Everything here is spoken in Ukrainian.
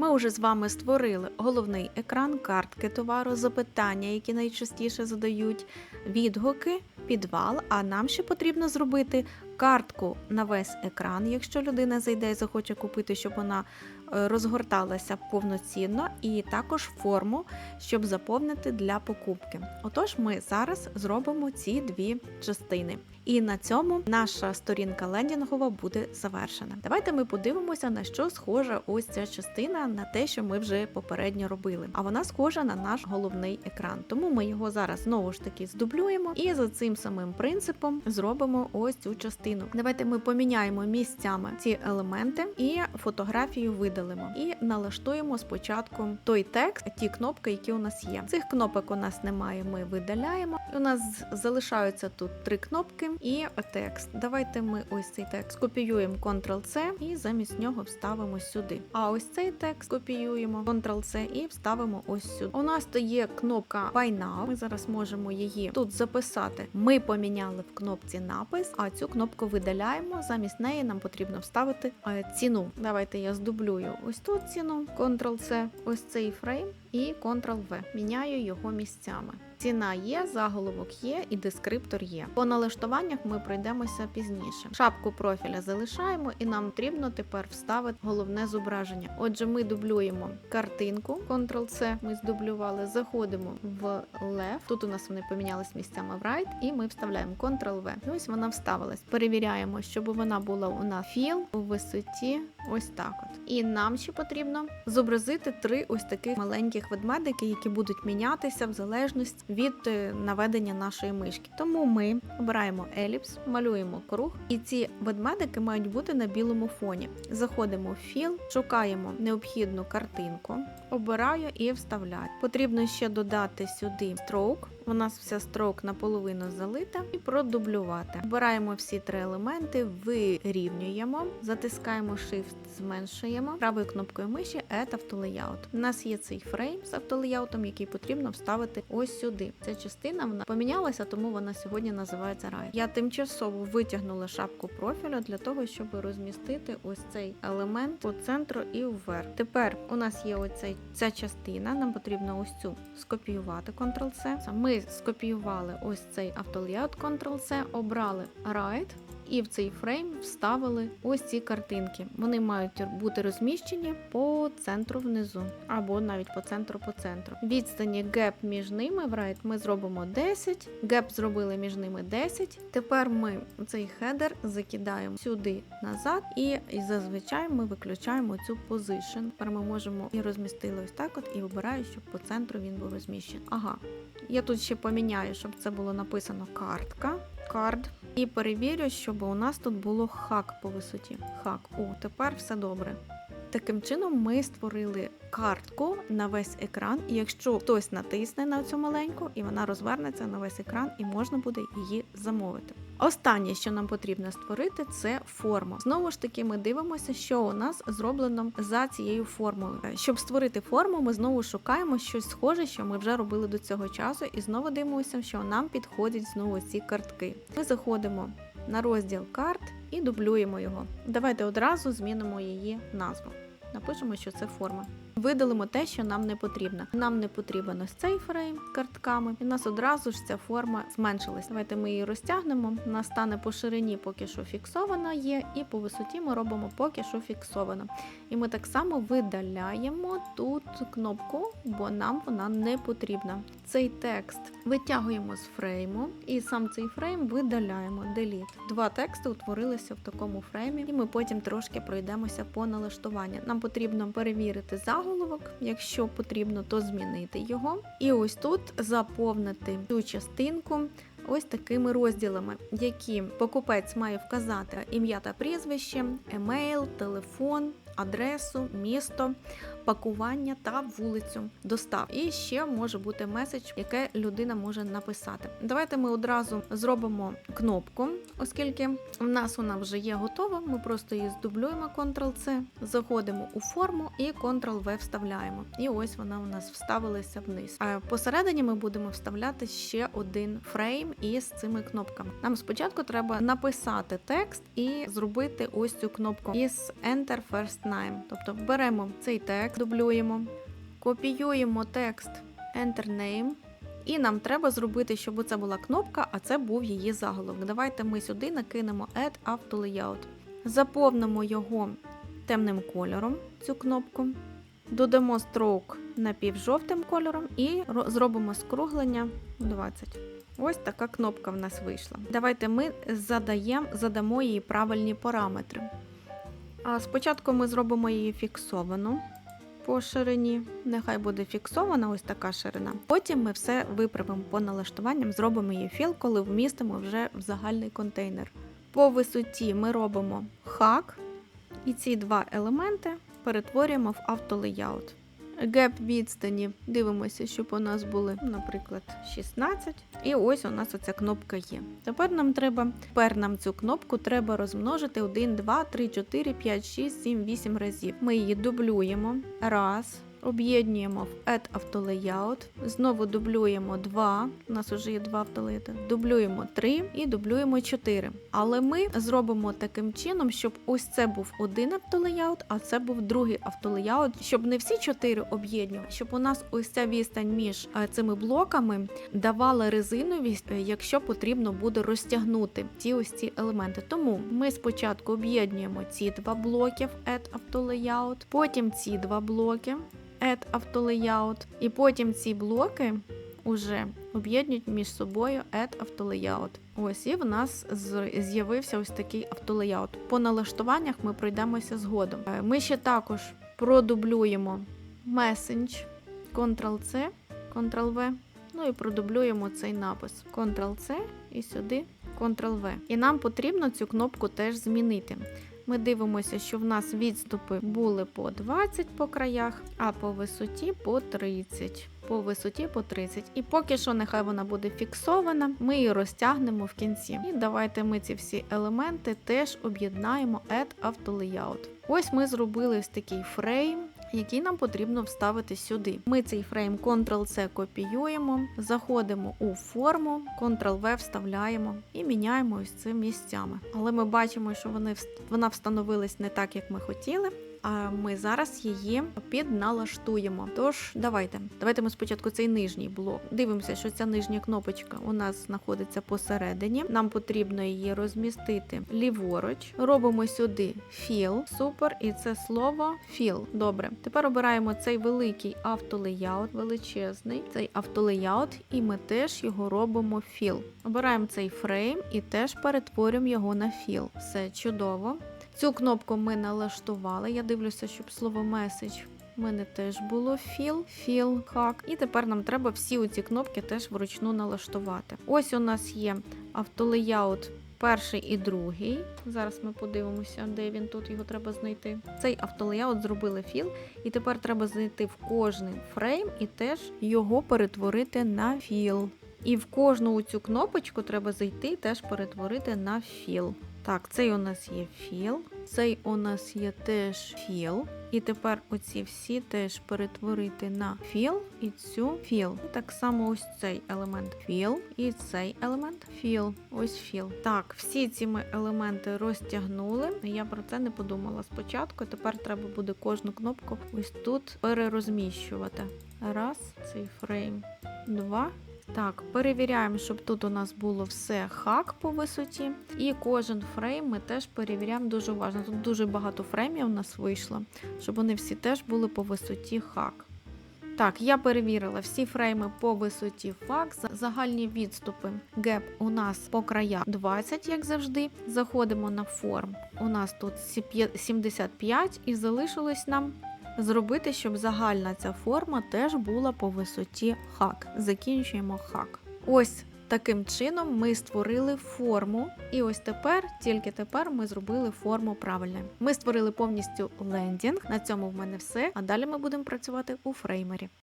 Ми вже з вами створили головний екран, картки товару, запитання, які найчастіше задають, відгуки, підвал. А нам ще потрібно зробити картку на весь екран, якщо людина зайде і захоче купити, щоб вона розгорталася повноцінно, і також форму, щоб заповнити для покупки. Отож, ми зараз зробимо ці дві частини. І на цьому наша сторінка лендінгова буде завершена. Давайте ми подивимося, на що схожа ось ця частина на те, що ми вже попередньо робили. А вона схожа на наш головний екран. Тому ми його зараз знову ж таки здублюємо і за цим самим принципом зробимо ось цю частину. Давайте ми поміняємо місцями ці елементи і фотографію видалимо. І налаштуємо спочатку той текст, ті кнопки, які у нас є. Цих кнопок у нас немає, ми видаляємо. І у нас залишаються тут три кнопки і текст. Давайте ми ось цей текст скопіюємо Ctrl-C і замість нього вставимо сюди. А ось цей текст копіюємо Ctrl-C і вставимо ось сюди. У нас то є кнопка Buy Now. Ми зараз можемо її тут записати. Ми поміняли в кнопці напис, а цю кнопку видаляємо. Замість неї нам потрібно вставити е, ціну. Давайте я здублюю ось тут ціну, Ctrl-C, ось цей фрейм і Ctrl-V. Міняю його місцями. Ціна є, заголовок є і дескриптор є. По налаштуваннях ми пройдемося пізніше. Шапку профіля залишаємо, і нам потрібно тепер вставити головне зображення. Отже, ми дублюємо картинку, Ctrl-C, ми здублювали, заходимо в left. Тут у нас вони помінялись місцями в right, і ми вставляємо Ctrl-V. Ось вона вставилась. Перевіряємо, щоб вона була у нас філ у висоті. Ось так от. І нам ще потрібно зобразити три ось таких маленьких ведмедики, які будуть мінятися в залежності від е, наведення нашої мишки. Тому ми обираємо еліпс, малюємо круг, і ці ведмедики мають бути на білому фоні. Заходимо в філ, шукаємо необхідну картинку, обираю і вставляю. Потрібно ще додати сюди строк. У нас вся строк наполовину залита, і продублювати. Обираємо всі три елементи, вирівнюємо, затискаємо Shift, зменшуємо правою кнопкою миші Add Автолеяут. У нас є цей фрейм з автолеяутом, який потрібно вставити ось сюди. Ця частина вона помінялася, тому вона сьогодні називається рай. Я тимчасово витягнула шапку профілю для того, щоб розмістити ось цей елемент по центру і вверх. Тепер у нас є оцей ця частина. Нам потрібно ось цю скопіювати Ctrl-C. Ми скопіювали ось цей автолеяут Ctrl-C, обрали Right, і в цей фрейм вставили ось ці картинки. Вони мають бути розміщені по центру внизу, або навіть по центру по центру. Відстані геп між ними в right ми зробимо 10, геп зробили між ними 10. Тепер ми цей хедер закидаємо сюди назад, і, зазвичай ми виключаємо цю position. Тепер ми можемо і розмістили ось так, от і обираю, щоб по центру він був розміщений. Ага, я тут ще поміняю, щоб це було написано картка. Кард. І перевірю, щоб у нас тут було хак по висоті. Хак. О, тепер все добре. Таким чином, ми створили картку на весь екран, і якщо хтось натисне на цю маленьку, і вона розвернеться на весь екран, і можна буде її замовити. Останнє, що нам потрібно створити, це форма. Знову ж таки, ми дивимося, що у нас зроблено за цією формою. Щоб створити форму, ми знову шукаємо щось схоже, що ми вже робили до цього часу, і знову дивимося, що нам підходять знову ці картки. Ми заходимо на розділ карт і дублюємо його. Давайте одразу змінимо її назву. Напишемо, що це форма. Видалимо те, що нам не потрібно. Нам не потрібен ось цей фрейм картками, і у нас одразу ж ця форма зменшилась. Давайте ми її розтягнемо. Вона стане по ширині, поки що фіксована є, і по висоті ми робимо поки що фіксовано. І ми так само видаляємо тут кнопку, бо нам вона не потрібна. Цей текст витягуємо з фрейму, і сам цей фрейм видаляємо. Delete. Два тексти утворилися в такому фреймі, і ми потім трошки пройдемося по налаштуванню. Нам потрібно перевірити заголовок, якщо потрібно, то змінити його. І ось тут заповнити цю частинку. Ось такими розділами, які покупець має вказати ім'я та прізвище, емейл, телефон, адресу, місто, пакування та вулицю достав. І ще може бути меседж, яке людина може написати. Давайте ми одразу зробимо кнопку, оскільки в нас вона вже є готова. Ми просто її здублюємо Ctrl-C, заходимо у форму і Ctrl-V вставляємо. І ось вона у нас вставилася вниз. А посередині ми будемо вставляти ще один фрейм із цими кнопками. Нам спочатку треба написати текст і зробити ось цю кнопку із Enter First Name. Тобто беремо цей текст. дублюємо, копіюємо текст Enter Name. І нам треба зробити, щоб це була кнопка, а це був її заголовок. Давайте ми сюди накинемо Add Auto Layout. Заповнимо його темним кольором, цю кнопку. Додамо stroke напівжовтим кольором і зробимо скруглення 20. Ось така кнопка в нас вийшла. Давайте ми задаємо, задамо їй правильні параметри. А спочатку ми зробимо її фіксовану по ширині. Нехай буде фіксована ось така ширина. Потім ми все виправимо по налаштуванням, зробимо її філ, коли вмістимо вже в загальний контейнер. По висоті ми робимо хак, і ці два елементи перетворюємо в автолеяут. Геп відстані дивимося, щоб у нас були, наприклад, 16. І ось у нас оця кнопка є. Тепер нам треба, тепер нам цю кнопку треба розмножити 1, 2, 3, 4, 5, 6, 7, 8 разів. Ми її дублюємо. Раз. Об'єднуємо в Add Автолеяут, знову дублюємо 2, у нас вже є два автолеяути, дублюємо 3 і дублюємо 4. Але ми зробимо таким чином, щоб ось це був один автолеяут, а це був другий автолеяут, щоб не всі 4 об'єднювати, щоб у нас ось ця відстань між е, цими блоками давала резиновість, е, якщо потрібно буде розтягнути ці ось ці елементи. Тому ми спочатку об'єднуємо ці два блоки в Add Автолеяут, потім ці два блоки. Add автолеяут, і потім ці блоки уже об'єднують між собою Add автолеяут. Ось і в нас з'явився ось такий автолеяут. По налаштуваннях ми пройдемося згодом. Е, Ми ще також продублюємо Message, Ctrl-C, Ctrl-V, ну і продублюємо цей напис Ctrl-C і сюди Ctrl-V. І нам потрібно цю кнопку теж змінити. Ми дивимося, що в нас відступи були по 20 по краях, а по висоті по 30. По висоті по 30. І поки що нехай вона буде фіксована, ми її розтягнемо в кінці. І давайте ми ці всі елементи теж об'єднаємо Add Auto Layout. Ось ми зробили ось такий фрейм. Який нам потрібно вставити сюди. Ми цей фрейм Ctrl-C копіюємо, заходимо у форму, Ctrl-V вставляємо і міняємо ось цими місцями. Але ми бачимо, що вони вона встановилась не так, як ми хотіли. А ми зараз її підналаштуємо. Тож, давайте. Давайте ми спочатку цей нижній блок. Дивимося, що ця нижня кнопочка у нас знаходиться посередині. Нам потрібно її розмістити ліворуч. Робимо сюди Fill. Супер. І це слово Fill. Добре. Тепер обираємо цей великий автолеяут, величезний цей автолеяут, і ми теж його робимо Fill. Обираємо цей фрейм і теж перетворюємо його на Fill. Все чудово. Цю кнопку ми налаштували. Я дивлюся, щоб слово message у мене теж було філ, філ, хак. І тепер нам треба всі ці кнопки теж вручну налаштувати. Ось у нас є автолеяут перший і другий. Зараз ми подивимося, де він тут його треба знайти. Цей автолеяут зробили філ, і тепер треба зайти в кожний фрейм і теж його перетворити на філ. І в кожну цю кнопочку треба зайти і теж перетворити на філ. Так, цей у нас є філ, цей у нас є теж філ. І тепер оці всі теж перетворити на філ і цю філ. Так само ось цей елемент філ і цей елемент філ. Ось філ. Так, всі ці ми елементи розтягнули. Я про це не подумала спочатку. Тепер треба буде кожну кнопку ось тут перерозміщувати. Раз, цей фрейм, два. Так, перевіряємо, щоб тут у нас було все хак по висоті. І кожен фрейм ми теж перевіряємо дуже уважно. Тут дуже багато фреймів у нас вийшло, щоб вони всі теж були по висоті хак. Так, я перевірила всі фрейми по висоті фак. Загальні відступи геп у нас по краях 20, як завжди. Заходимо на форм. У нас тут 75 і залишилось нам зробити, щоб загальна ця форма теж була по висоті хак. Закінчуємо хак. Ось таким чином ми створили форму, і ось тепер, тільки тепер, ми зробили форму правильно. Ми створили повністю лендінг. На цьому в мене все. А далі ми будемо працювати у фреймері.